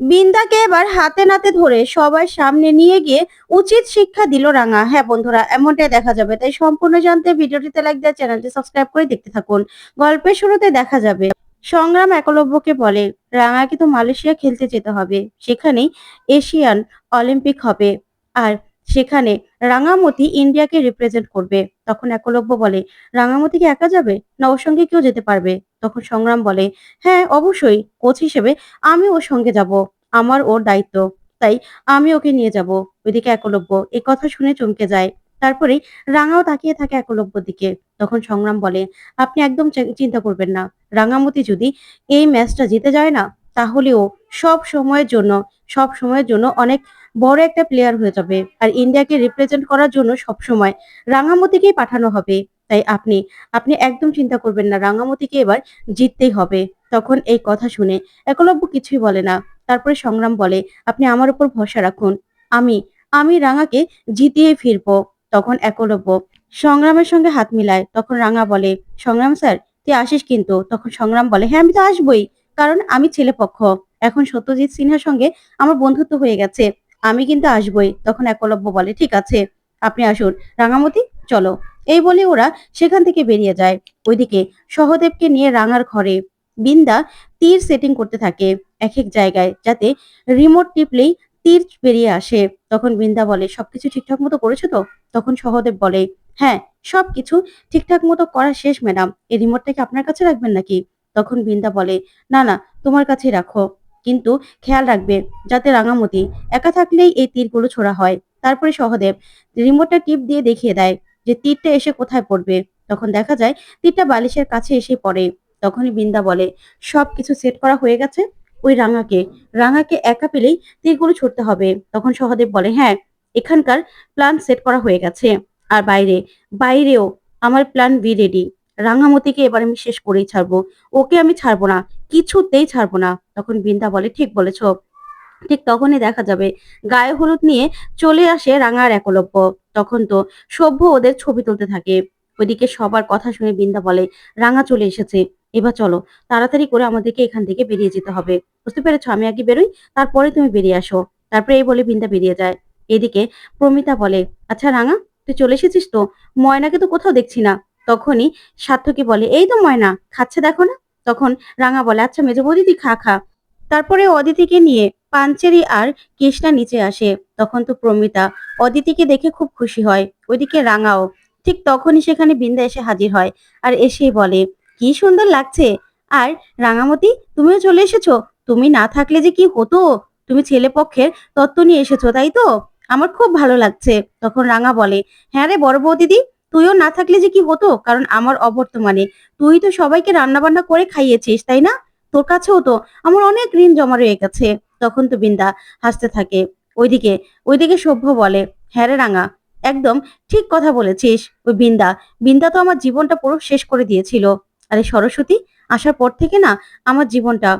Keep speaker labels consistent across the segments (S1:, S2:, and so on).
S1: বিন্দাকে এবার হাতে নাতে ধরে সবার সামনে নিয়ে গিয়ে উচিত শিক্ষা দিল রাঙা। হ্যাঁ বন্ধুরা, এমনটাই দেখা যাবে। তাই সম্পূর্ণ জানতে ভিডিওটিতে লাইক দেওয়া চ্যানেলটি সাবস্ক্রাইব করে দেখতে থাকুন। গল্পের শুরুতে দেখা যাবে, সংগ্রাম একলব্যকে বলে রাঙাকে তো মালয়েশিয়া খেলতে যেতে হবে। সেখানেই এশিয়ান অলিম্পিক হবে। আর সেখানে রাঙামতি ইন্ডিয়াকে রিপ্রেজেন্ট করবে। তখন একলব্য বলে, রাঙামতি কি একা যাবে? না ওর সঙ্গে কেউ যেতে পারবে? তখন সংগ্রাম বলে হ্যাঁ অবশ্যই, কোচ হিসেবে আমি ওর সঙ্গে যাব, আমার ওর দায়িত্ব, তাই আমি ওকে নিয়ে যাব। ওইদিকে একলব্য এই কথা শুনে চমকে যায়। তারপরে রাঙাও তাকিয়ে থাকে একলব্যর দিকে। তখন সংগ্রাম বলে, আপনি একদম চিন্তা করবেন না। রাঙামতি যদি এই ম্যাচটা জিতে যায় না, তাহলে ও সব সময়ের জন্য, সব সময়ের জন্য অনেক বড় একটা প্লেয়ার হয়ে যাবে। আর ইন্ডিয়াকে রিপ্রেজেন্ট করার জন্য সব সময় রাঙামতিকেই পাঠানো হবে। তাই আপনি আপনি একদম চিন্তা করবেন না, রাঙামতিকে এবার জিততেই হবে। তখন এই কথা শুনে একলব্য কিছুই বলে না। তারপরে সংগ্রাম বলে, আপনি আমার উপর ভরসা রাখুন। আমি আমি রাঙাকে জিতিয়ে ফিরবো। তখন একলব্য সংগ্রামের সঙ্গে হাত মিলায়। তখন রাঙা বলে, সংগ্রাম স্যার, তুই আসিস কিন্তু? তখন সংগ্রাম বলে হ্যাঁ আমি তো আসবই, কারণ আমি ছেলে পক্ষ। এখন সত্যজিৎ সিনহার সঙ্গে আমার বন্ধুত্ব হয়ে গেছে। আমি কিন্তু আসবই। তখন একলব্য বলে, ঠিক আছে, আপনি আসুন। রাঙামতি চলো। এই বলে ওরা সেখান থেকে বেরিয়ে যায়। ওইদিকে সহদেবকে নিয়ে রাঙার ঘরে বিন্দা তীর সেটিং করতে থাকে এক এক জায়গায় যাতে রিমোট টিপলেই তীর বেরিয়ে আসে। তখন বিন্দা বলে, সবকিছু ঠিকঠাক মতো করেছ তো? তখন সহদেব বলে হ্যাঁ সবকিছু ঠিকঠাক মতো করা শেষ, ম্যাডাম। এই রিমোটটাকে আপনার কাছে রাখবেন নাকি? তখন বিন্দা বলে, না না, তোমার কাছেই রাখো। কিন্তু খেয়াল রাখবে, যাতে রাঙামতি একা থাকলেই এই তীরগুলো ছোড়া হয়। তারপরে সহদেব রিমোটটা টিপ দিয়ে দেখিয়ে দেয়। যে তীরটা এসে কোথায় পড়বে? তখন দেখা যায় তীরটা বালিশের কাছে এসে পড়ে। তখনই বিন্দা বলে, সবকিছু সেট করা হয়ে গেছে? ওই রাঙাকে রাঙাকে একা পেলেই তীরগুলো ছুটতে হবে। তখন সহদেব বলে হ্যাঁ এখানকার প্ল্যান সেট করা হয়ে গেছে। আর বাইরে, বাইরেও আমার প্ল্যান বি রেডি রাঙামতিকে এবার আমি শেষ করেই ছাড়বো। ওকে আমি ছাড়বো না, কিছুতেই ছাড়বো না। তখন বিন্দা বলে, ঠিক বলেছ। ঠিক তখনই দেখা যাবে। গায়ে হলুদ নিয়ে চলে আসে রাঙার একলব্য। তখন তো সভ্য ওদের ছবি তুলতে থাকে। ওইদিকে সবার কথা শুনে বিন্দা বলে, রাঙা চলে এসেছে। এবার চলো, তাড়াতাড়ি করে আমাদেরকে এখান থেকে বেরিয়ে যেতে হবে। বুঝতে পেরেছ? আমি আগে বেরোই, তারপরে তুমি বেরিয়ে আসো। তারপরে এই বলে বিন্দা বেরিয়ে যায়। এদিকে প্রমিতা বলে আচ্ছা রাঙা, তুই চলে এসেছিস তো? ময়নাকে তো কোথাও দেখছি না। তখনই সার্থকে বলে, এই তো ময়না, খাচ্ছে দেখো না? তখন রাঙা বলে আচ্ছা মেজো তুই খা খা। তারপরে অদিতিকে নিয়ে পাঞ্চেরি আর কৃষ্ণা নিচে আসে। তখন তো প্রমিতা অদিতিকে দেখে খুব খুশি হয়। ওইদিকে রাঙাও। ঠিক তখনই সেখানে বিন্দা এসে হাজির হয় আর এসেই বলে, কি সুন্দর লাগছে। আর রাঙামতি, তুমিও চলে এসেছ? তুমি না থাকলে যে কি হতো? তুমি ছেলে পক্ষের তত্ত্ব নিয়ে এসেছ, তাই তো? আমার খুব ভালো লাগছে। তখন রাঙা বলে হ্যাঁ রে বড় বউ দিদি তুইও না থাকলে যে কি হতো? কারণ আমার অবর্তমানে তুই তো সবাইকে রান্না বান্না করে খাইয়েছিস, তাই না? তোর কাছেও তো আমার অনেক ঋণ জমা রয়ে গেছে। তখন তো বিন্দা হাসতে থাকে। ওইদিকে ওইদিকে সভ্য বলে হ্যাঁ রে রাঙা, একদম ঠিক কথা বলেছিস। ওই বিন্দা বিন্দা তো আমার জীবনটা পুরো শেষ করে দিয়েছিল। আরে সরস্বতী, আসার পর থেকে না আমার জীবনটা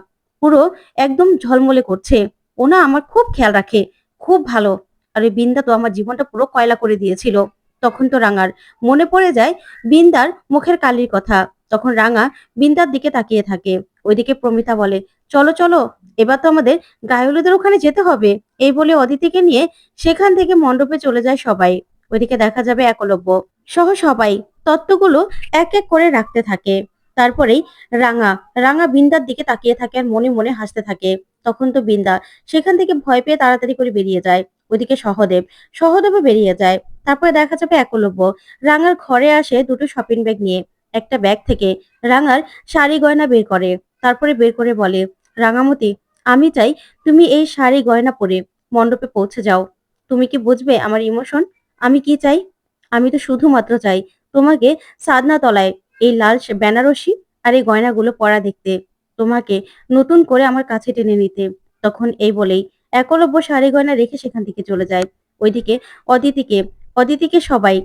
S1: পুরো একদম ঝলমলে করছে। ও না আমার খুব খেয়াল রাখে, খুব ভালো। আর ওই বিন্দা তো আমার জীবনটা পুরো কয়লা করে দিয়েছিল। তখন তো রাঙার মনে পড়ে যায় বিন্দার মুখের কালির কথা। তখন রাঙা বিন্দার দিকে তাকিয়ে থাকে। ওইদিকে প্রমিতা বলে চলো চলো, এবার তো আমাদের গায়লুদের ওখানে যেতে হবে। এই বলে অদিতিকে নিয়ে সেখান থেকে মণ্ডপে চলে যায় সবাই। ওইদিকে দেখা যাবে একলব্য সহ সবাই। তত্ত্বগুলো এক এক করে রাখতে থাকে। তারপরেই রাঙা রাঙা বিন্দার দিকে তাকিয়ে থাকে আর মনে মনে হাসতে থাকে। তখন তো বিন্দা সেখান থেকে ভয় পেয়ে তাড়াতাড়ি করে বেরিয়ে যায়। ওইদিকে সহদেব, সহদেবও বেরিয়ে যায়। তারপরে দেখা যাবে একলব্য রাঙার ঘরে আসে দুটো শপিং ব্যাগ নিয়ে। একটা ব্যাগ থেকে রাঙার শাড়ি গয়না বের করে। তারপরে বের করে বলে রাঙামতি, আমি চাই তুমি এই শাড়ি গয়না পরে মণ্ডপে পৌঁছে যাও। তুমি কি বুঝবে আমার ইমোশন আমি কি চাই? আমি তো শুধুমাত্র চাই তোমাকে সাদনা তলায় এই লাল বেনারসি আর এই গয়নাগুলো পরা দেখতে, তোমাকে নতুন করে আমার কাছে টেনে নিতে। তখন এই বলেই একলব্য শাড়ি গয়না রেখে সেখান থেকে চলে যায়। ওইদিকে অদিতিকে অদিতিকে সবাই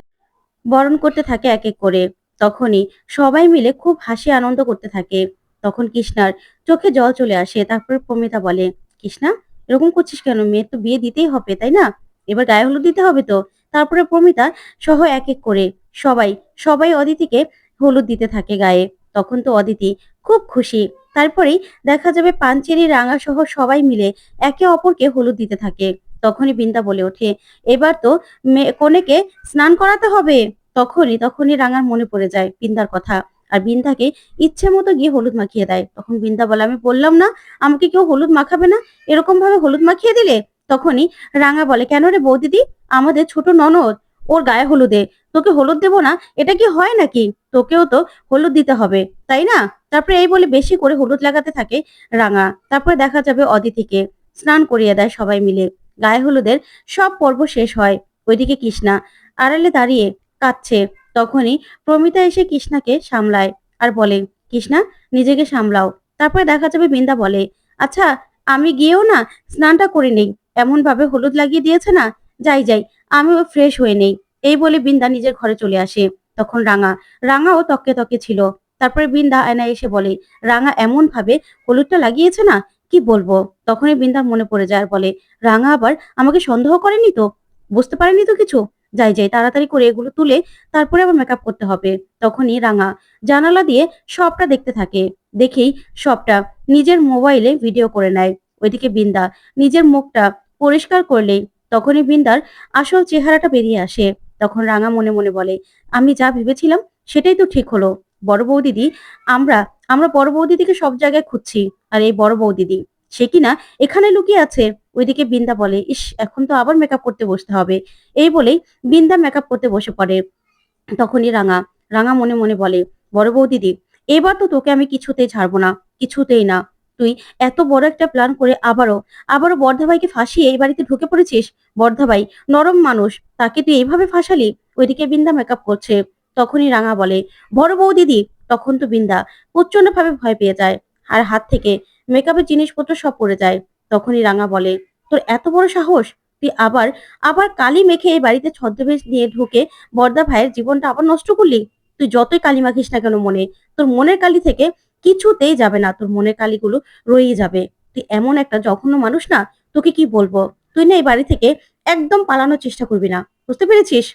S1: বরণ করতে থাকে এক এক করে। তখনই সবাই মিলে খুব হাসি আনন্দ করতে থাকে। তখন কৃষ্ণার চোখে জল চলে আসে, তারপরে প্রমিতা বলে, কৃষ্ণা, এরকম করছিস কেন? মেয়ের তো বিয়ে দিতেই হবে, তাই না? এবার গায়ে হলুদ দিতে হবে তো? তারপরে প্রমিতা সহ এক এক করে সবাই সবাই অদিতিকে হলুদ দিতে থাকে গায়ে। তখন তো অদিতি খুব খুশি। তারপরেই দেখা যাবে পাঞ্চেরি, রাঙা সহ সবাই মিলে একে অপরকে হলুদ দিতে থাকে। তখনই বিন্দা বলে ওঠে, এবার তো কনেকে স্নান করাতে হবে? তখনই তখনই রাঙার মনে পড়ে যায় বিন্দার কথা। আর বিন্দাকে ইচ্ছে মতো গিয়ে হলুদ মাখিয়ে দেয়। তখন বিন্দা বলে, আমি বললাম না, আমাকে কেউ হলুদ মাখাবে না। এরকম ভাবে হলুদ মাখিয়ে দিলে? তখনই রাঙা বলে, কেন রে বৌদিদি? আমাদের ছোট ননদ, ওর গায়ে হলুদে। তোকে হলুদ দেবো না? এটা কি হয় নাকি? তোকেও তো হলুদ দিতে হবে, তাই না? তারপরে এই বলে বেশি করে হলুদ লাগাতে থাকে রাঙা। তারপরে দেখা যাবে অদিতিকে স্নান করিয়ে দেয় সবাই মিলে। গায়ে হলুদের সব পর্ব শেষ হয়। ওইদিকে কৃষ্ণা আড়ালে দাঁড়িয়ে কাঁদছে। তখনই প্রমিতা এসে কৃষ্ণাকে সামলায় আর বলে, কৃষ্ণা, নিজেকে সামলাও। তারপরে দেখা যাবে বিন্দা বলে আচ্ছা আমি গিয়েও না স্নানটা করে নেই। এমন ভাবে হলুদ লাগিয়ে দিয়েছে না? যাই যাই, আমিও ফ্রেশ হয়ে নেই। এই বলে বিন্দা নিজের ঘরে চলে আসে। তখন রাঙা, রাঙাও তককে তকে ছিল। তারপরে বিন্দা আয়না এসে বলে, রাঙা এমন ভাবে হলুদটা লাগিয়েছে না? কি বলব? তখনই বিন্দার মনে পড়ে যায় আর বলে, রাঙা আবার আমাকে সন্দেহ করেনি তো? বুঝতে পারেনি তো কিছু? যাই যাই, তাড়াতাড়ি করে এগুলো তুলে তারপরে আবার মেকআপ করতে হবে। তখনই রাঙা জানালা দিয়ে সবটা দেখতে থাকে। দেখেই সবটা নিজের মোবাইলে ভিডিও করে নেয়। ওইদিকে বিন্দা নিজের মুখটা পরিষ্কার করলেই তখনই বিন্দার আসল চেহারাটা বেরিয়ে আসে। তখন রাঙা মনে মনে বলে, আমি যা ভেবেছিলাম সেটাই তো ঠিক হলো। বড় বৌদিদি, আমরা আমরা বড় বৌদিদিকে সব জায়গায় খুঁজছি। আর এই বড় বৌদিদি সে কিনা এখানে লুকিয়ে আছে? ওইদিকে বিন্দা বলে, ইস, এখন তো আবার মেকআপ করতে বসতে হবে। এই বলেই বিন্দা মেকআপ করতে বসে পড়ে। তখনই রাঙা রাঙা মনে মনে বলে, বড় বৌদিদি এবার তো তোকে আমি কিছুতেই ছাড়বো না, কিছুতেই না। তুই এত বড় একটা প্ল্যান করে আবারও আবারও বর্ধা ভাইকে ফাঁসিয়ে এই বাড়িতে ঢুকে পড়েছিস? বর্ধা ভাই নরম মানুষ, তাকে তুই এইভাবে ফাঁসালি? ওইদিকে বিন্দা মেকআপ করছে। তখনই রাঙা বলে, বড় বউ দিদি। তখন তো বিন্দা প্রচণ্ড ভাবে ভয় পেয়ে যায়। আর হাত থেকে মেকআপের জিনিসপত্র সব পড়ে যায়। তখনই রাঙা বলে, তোর এত বড় সাহস? তুই আবার আবার কালি মেখে এই বাড়িতে ছদ্মবেশ নিয়ে ঢুকে বর্দা ভাইয়ের জীবনটা আবার নষ্ট করলি? তুই যতই কালি মাখিস না কেন মনে, তোর মনের কালি থেকে কিছুতেই যাবে না, তোর মনের কালিগুলো রয়েই যাবে। তুই এমন একটা জঘন্য মানুষ না, তোকে কি বলব? তুই না এই বাড়ি থেকে একদম পালানোর চেষ্টা করবি না। বুঝতে পেরেছিস?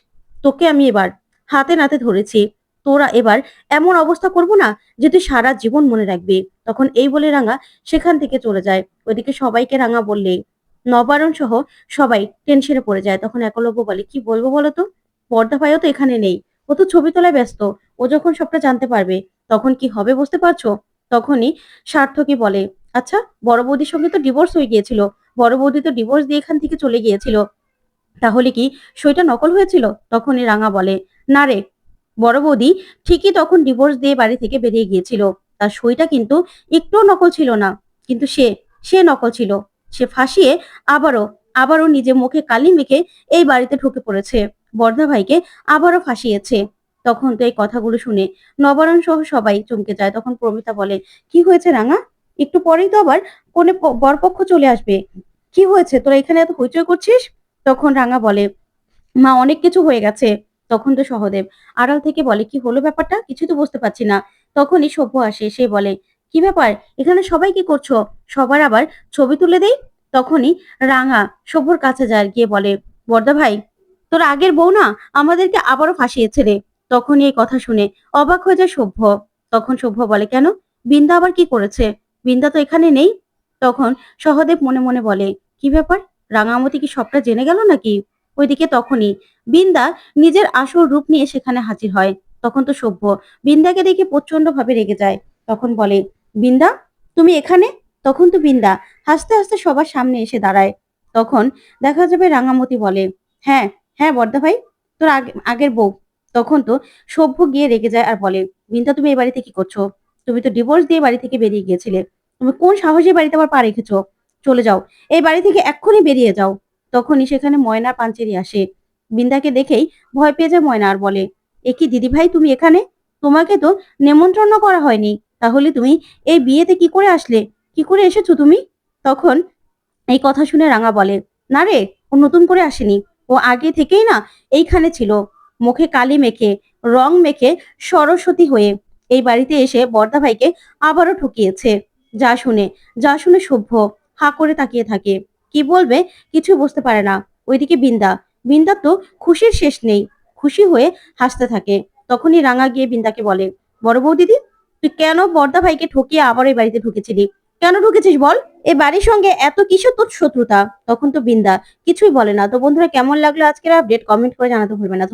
S1: তোকে আমি এবার হাতে নাতে ধরেছি। তোরা এবার এমন অবস্থা করব না যে তুই সারা জীবন মনে রাখবি। তখন এই বলে রাঙা সেখান থেকে চলে যায়। ওইদিকে সবাইকে রাঙা বললে, নবারণ সহ সবাই টেনশনে পড়ে যায়। তখন একলব্য বলে, কি বলব বলো তো? পর্দা ভাইও তো এখানে নেই। ও তো ছবি তোলায় ব্যস্ত। ও যখন সবটা জানতে পারবে, তখন কি হবে বুঝতে পারছ? তখনই সার্থকী বলে আচ্ছা বড় বৌদির সঙ্গে তো ডিভোর্স হয়ে গিয়েছিল। বড় বৌদি তো ডিভোর্স দিয়ে এখান থেকে চলে গিয়েছিল। তাহলে কি সইটা নকল হয়েছিল? তখনই রাঙা বলে, না রে বড় বৌদি ঠিকই তখন ডিভোর্স দিয়ে বাড়ি থেকে বেরিয়ে গিয়েছিল। তার সইটা কিন্তু একটুও নকল ছিল না। কিন্তু সে সে নকল ছিল। সে ফাঁসিয়ে আবারও আবারও নিজে মুখে কালি মেখে এই বাড়িতে ঢুকে পড়েছে। বর্ধা ভাইকে আবারও ফাঁসিয়েছে। তখন তো এই কথাগুলো শুনে নবারণ সহ সবাই চমকে যায়। তখন প্রমিতা বলে, কি হয়েছে রাঙা? একটু পরেই তো আবার কোনে বরপক্ষ চলে আসবে। কি হয়েছে? তোরা এখানে এত হইচই করছিস? তখন রাঙা বলে, মা, অনেক কিছু হয়ে গেছে। তখন তো সহদেব। আড়াল থেকে বলে, কি হলো ব্যাপারটা? কিছু তো বুঝতে পারছি না। তখনই সভ্য আসে, সে বলে, কি ব্যাপার? এখানে সবাই কি করছ? সবার আবার ছবি তুলে দেই? তখনই রাঙা সভ্যর কাছে যায়, গিয়ে বলে বর্দা ভাই, তোর আগের বউ না আমাদেরকে আবারও ফাঁসিয়েছে রে। তখনই এই কথা শুনে অবাক হয়ে যায় সভ্য। তখন সভ্য বলে, কেন? বিন্দা আবার কি করেছে? বিন্দা তো এখানে নেই। তখন সহদেব মনে মনে বলে, কি ব্যাপার? রাঙামতি কি সবটা জেনে গেল নাকি? ওইদিকে তখনই বিন্দা নিজের আসল রূপ নিয়ে সেখানে হাজির হয়। তখন তো সভ্য। বিন্দাকে দেখে প্রচণ্ড ভাবে রেগে যায়। তখন বলে, বিন্দা, তুমি এখানে? তখন তো বিন্দা হাসতে হাসতে সবার সামনে এসে দাঁড়ায়। তখন দেখা যাবে রাঙামতি বলে হ্যাঁ হ্যাঁ বর্দা ভাই, তোর আগে- আগের বউ। তখন তো সভ্য গিয়ে রেগে যায় আর বলে, বিন্দা, তুমি এই বাড়িতে কি করছ? তুমি তো ডিভোর্স দিয়ে বাড়ি থেকে বেরিয়ে গিয়েছিলে। তুমি কোন সাহসে বাড়িতে আবার পা রেখেছো? চলে যাও। এই বাড়ি থেকে এক্ষুনি বেরিয়ে যাও। তখনই সেখানে ময়না পাঞ্চেরি আসে। বিন্দাকে দেখেই ভয় পেয়ে যায় ময়না আর বলে, এ কি দিদি ভাই তুমি এখানে? তোমাকে তো নেমন্ত্রণ করা হয়নি। তাহলে তুমি এই বিয়েতে কি করে আসলে? কি করে এসেছ তুমি? তখন এই কথা শুনে রাঙা বলে, না রে, ও নতুন করে আসেনি। ও আগে থেকেই না এইখানে ছিল। মুখে কালি মেখে, রং মেখে সরস্বতী হয়ে এই বাড়িতে এসে বর্দা ভাইকে আবারও ঠকিয়েছে। যা শুনে যা শুনে সভ্য হা করে তাকিয়ে থাকে। কি বলবে কিছু বুঝতে পারে না। ওইদিকে বিন্দা বিন্দা তো খুশির শেষ নেই, খুশি হয়ে হাসতে থাকে। তখনই রাঙা গিয়ে বিন্দাকে বলে, বড় বউ দিদি তুই কেন বর্দা ভাইকে ঠকিয়ে আবার এই বাড়িতে ঢুকেছিলি? কেন ঢুকেছিস বল? এ বাড়ির সঙ্গে এত কিছু তোর শত্রুতা? তখন তো বিন্দা কিছুই বলে না। তো বন্ধুরা, কেমন লাগল আজকের আপডেট কমেন্ট করে জানাতে ভুলবে না।